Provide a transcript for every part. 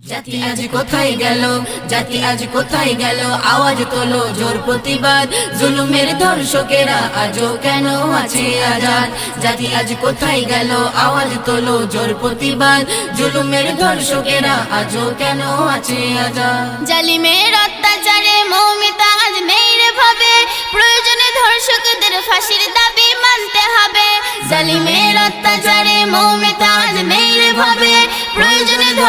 জাতি আজ কোথায় গেল? জাতি আজ কোথায় গেল? আওয়াজ তোলো জোর প্রতিবাদ। জুলুমের ধর্ষকেরা আজও কেন আছে আজাদ? জাতি আজ কোথায় গেল? আওয়াজ তোলো জোর প্রতিবাদ। জুলুমের ধর্ষকেরা আজও কেন আছে আজাদ? জালিমের অত্যাচারে মৌমিতা আজ নেই রে ভাবে। প্রয়োজনে ধর্ষকদের ফাঁসির দাবি মানতে হবে। জালিমের অত্যাচারে মৌমিতা আজ নেই রে ভাবে।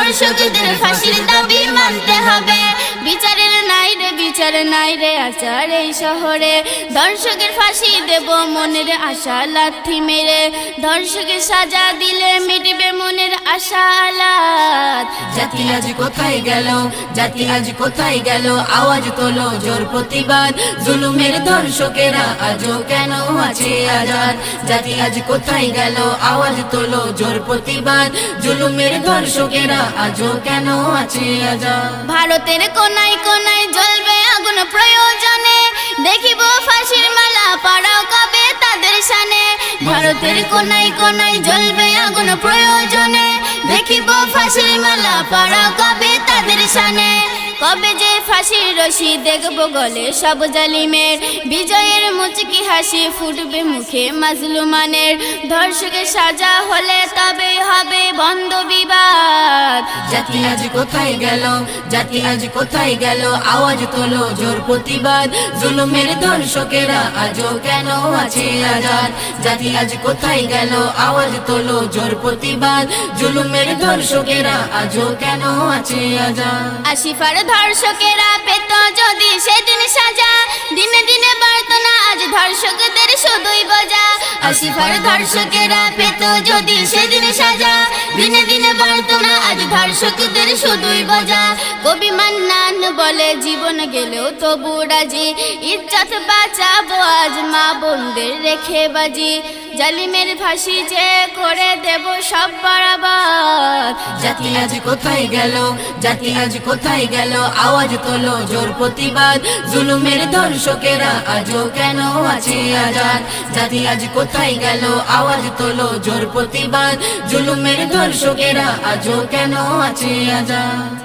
ধর্ষকদের ফাঁসির দাবি মানতে হবে। বিচারের নাই রে, বিচার নাই রে আচার এই শহরে। ধর্ষকের ফাঁসি দেব মনের আশা, লাথি মেরে। ধর্ষকের সাজা দিলে মিটবে মনের আশা আলাদ জাতি আজ কোথায় গেল? জাতি আজ কোথায় গেল? আওয়াজ তোলো জোর প্রতিবাদ। জুলুমের ধর্ষকেরা আজও কেন আছে আজাদ? জাতি আজ কোথায় গেল? আওয়াজ তোলো জোর প্রতিবাদ। জুলুমের ধর্ষকেরা আজও কেন আছে আজাদ? ভারতের কোনায় কোনায় জ্বলবে আগুন প্রয়োজনে। দেখিব ফাঁসির মালা পাড়াও কবে তাদের সানে ভারতের কোনায় কোনায় জ্বলবে আগুন প্রয়োজনে। মালা পড়া কবে তাদের সানে কবে যে ফাঁসির রশি দেখব গলে সব জালিমের। বিজয়ের মুচকি হাসি ফুটবে মুখে মাজলুমানের। ধর্ষকের সাজা হলে তবে হবে জাতি আজ কোথায় গেল? জাতি আজ কোথায় গেল? আওয়াজ তোলো জোর প্রতিবাদ। জুলুমের ধর্ষকেরা আজও কেন আছে আজাদ? জাতি আজ কোথায় গেল? আওয়াজ তোলো জোর প্রতিবাদ। জুলুমের ধর্ষকেরা আজও কেন আছে আজাদ? আসিফার ধর্ষকেরা পেত যদি সেদিন সাজা। দিনে দিনে বাড়ত না আজ আসিফার ধর্ষকেরা পেত যদি সেদিন সাজা। দিনে দিনে বাড়ত না আজ ধর্ষকদের শুধুই বাজা। কবি মান্নান বলে, জীবন গেলেও তবু রাজি। ইজ্জত বাঁচাবো আজ মা বোনদের রেখে বাজি। জালিমের ফাঁসি যে করে দেব সব বরাবর। জাতি আজ কোথায় গেল? জাতি আজ কোথায় গেল? আওয়াজ তোলো জোর প্রতিবাদ। জুলুমের ধর্ষকেরা আজও কেন আছে আজাদ? জাতি আজ কোথায় গেল? আওয়াজ তোলো জোর প্রতিবাদ। জুলুমের ধর্ষকেরা আজও কেন আছে আজাদ?